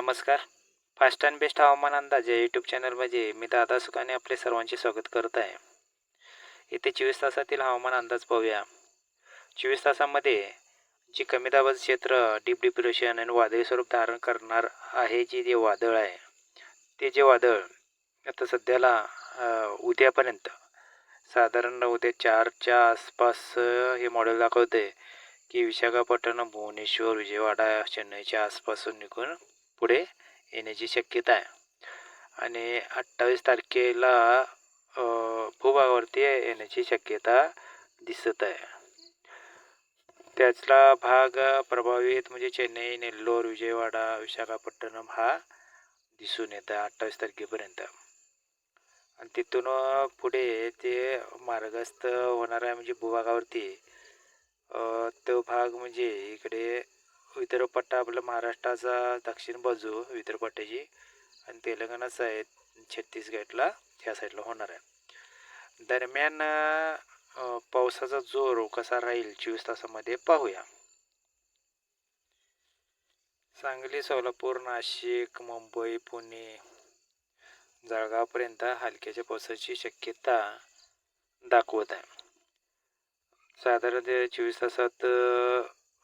नमस्कार. Fast and best हवामान अंदाज या यूट्यूब चॅनलमध्ये मी दादा सुखाने आपले सर्वांचे स्वागत करत आहे. येथे चोवीस तासातील हवामान अंदाज पाहूया. चोवीस तासामध्ये जी कमी दाबाचं क्षेत्र डीप डिप्रेशन आणि वादळी स्वरूप धारण करणार आहे जे जे वादळ आहे ते जे वादळ आता सध्याला उद्यापर्यंत साधारण उद्या चारच्या आसपास हे मॉडेल दाखवते की विशाखापट्टणम भुवनेश्वर विजयवाडा चेन्नईच्या आसपासून निघून पुढे येण्याची शक्यता आहे. आणि अठ्ठावीस तारखेला भूभागावरती येण्याची शक्यता दिसत आहे. त्याचला भाग प्रभावित म्हणजे चेन्नई नेल्लोर विजयवाडा विशाखापट्टणम हा दिसून येत आहे अठ्ठावीस तारखेपर्यंत. आणि तिथून पुढे ते मार्गस्थ होणार आहे म्हणजे भूभागावरती. तो भाग म्हणजे इकडे विदर्भपट्टा आपला महाराष्ट्राचा दक्षिण बाजू विदर्भपट्ट्याची आणि तेलंगणाचा आहे छत्तीसगडला ह्या साईडला होणार आहे. दरम्यान पावसाचा जोर कसा राहील चोवीस तासामध्ये पाहूया. सांगली सोलापूर नाशिक मुंबई पुणे जळगावपर्यंत हलक्याच्या पावसाची शक्यता दाखवत आहे. साधारण चोवीस तासात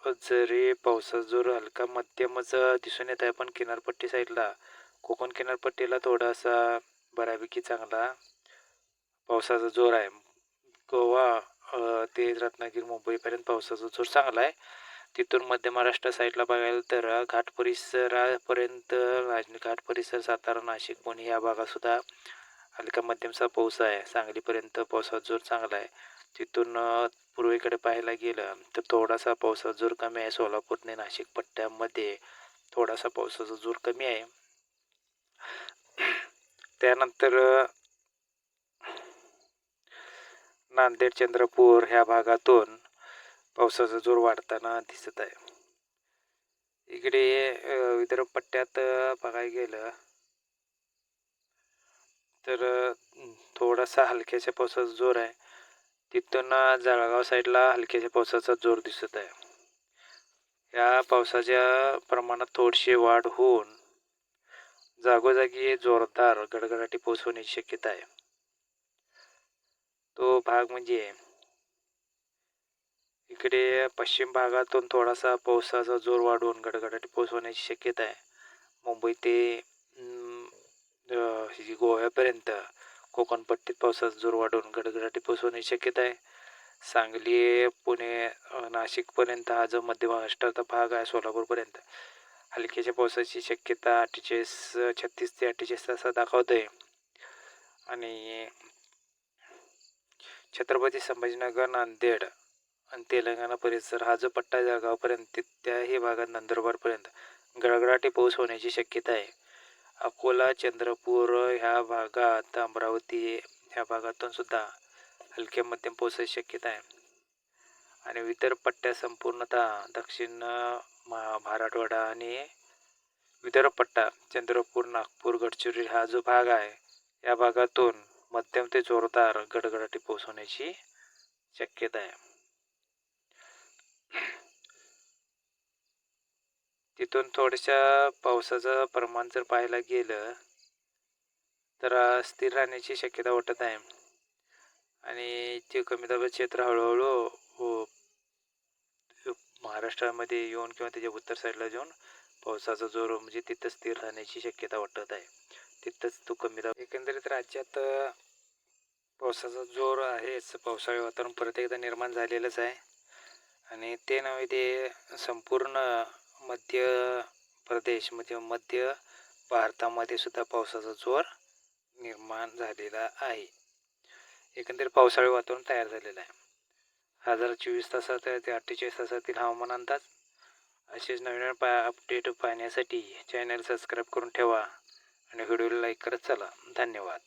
जरी पावसाचा जोर हलका मध्यमच दिसून येत आहे पण किनारपट्टी साईडला कोकण किनारपट्टीला थोडासा बऱ्यापैकी चांगला पावसाचा जोर आहे. गोवा ते रत्नागिरी मुंबईपर्यंत पावसाचा जोर चांगला आहे. तिथून मध्य महाराष्ट्र साईडला बघायला तर घाट परिसरापर्यंत घाट परिसर सातारा नाशिक पुणे या भागातसुद्धा हलका मध्यमचा पाऊस आहे. सांगलीपर्यंत पावसाचा जोर चांगला आहे. तिथून पूर्वेकडे पाहायला गेलं तर थोडासा पावसाचा जोर कमी आहे. सोलापूर आणि नाशिक पट्ट्यामध्ये थोडासा पावसाचा जोर कमी आहे. त्यानंतर नांदेड चंद्रपूर ह्या भागातून पावसाचा जोर वाढताना दिसत आहे. इकडे विदर्भ पट्ट्यात बघायला गेलं तर थोडासा हलक्याच्या पावसाचा जोर आहे. तिथून जळगाव साईडला हलक्याच्या पावसाचा जोर दिसत आहे. या पावसाच्या प्रमाणात थोडीशी वाढ होऊन जागोजागी जोरदार गडगडाटी पाऊस होण्याची शक्यता आहे. तो भाग म्हणजे इकडे पश्चिम भागातून थोडासा पावसाचा जोर वाढवून गडगडाटी पाऊस होण्याची शक्यता आहे. मुंबई ते अं, कोकणपट्टीत पावसाचा जोर वाढून गडगडाटी पाऊस होण्याची शक्यता आहे. सांगली पुणे नाशिकपर्यंत हा जो मध्य महाराष्ट्राचा भाग आहे सोलापूरपर्यंत हलक्याच्या पावसाची शक्यता अठ्ठेचाळीस छत्तीस ते अठ्ठेचाळीस दाखवतो आहे. आणि छत्रपती संभाजीनगर नांदेड आणि तेलंगणा परिसर हा जो पट्टा जळगावपर्यंत त्याही भागात नंदुरबारपर्यंत गडगडाटी पाऊस होण्याची शक्यता आहे. अकोला चंद्रपूर ह्या भागात अमरावती ह्या भागातून सुद्धा हलक्या मध्यम पावसाची शक्यता आहे. आणि विदर्भ पट्ट्या संपूर्णतः दक्षिण महा मराठवाडा आणि विदर्भ पट्टा चंद्रपूर नागपूर गडचिरोली हा जो भाग आहे या भागातून मध्यम ते जोरदार गडगडाटी पोहोचवण्याची शक्यता आहे. तिथून थोड्याशा पावसाचं प्रमाण जर पाहायला गेलं तर स्थिर राहण्याची शक्यता वाटत आहे. आणि ते कमी दाबाचे क्षेत्र हळूहळू हो, महाराष्ट्रामध्ये येऊन किंवा त्याच्या उत्तर साईडला जाऊन पावसाचा जोर म्हणजे तिथं स्थिर राहण्याची शक्यता वाटत आहे. तिथंच तो कमी दाब एकंदरीत राज्यात पावसाचा जोर आहेच. पावसाळी वातावरण परत एकदा निर्माण झालेलंच आहे. आणि ते नव्हे ते संपूर्ण मध्य प्रदेश म्हणजे मध्य भारतामध्ये सुद्धा पावसाचा जोर निर्माण झालेला आहे. एकंदरीत पावसाळी वातावरण तयार झालेलं आहे. हजार चोवीस तासात ते अठ्ठेचाळीस तासातील हवामान अंदाज. असेच नवीन नवीन पा अपडेट पाहण्यासाठी चॅनल सबस्क्राईब करून ठेवा आणि व्हिडिओला लाईक करत चला. धन्यवाद.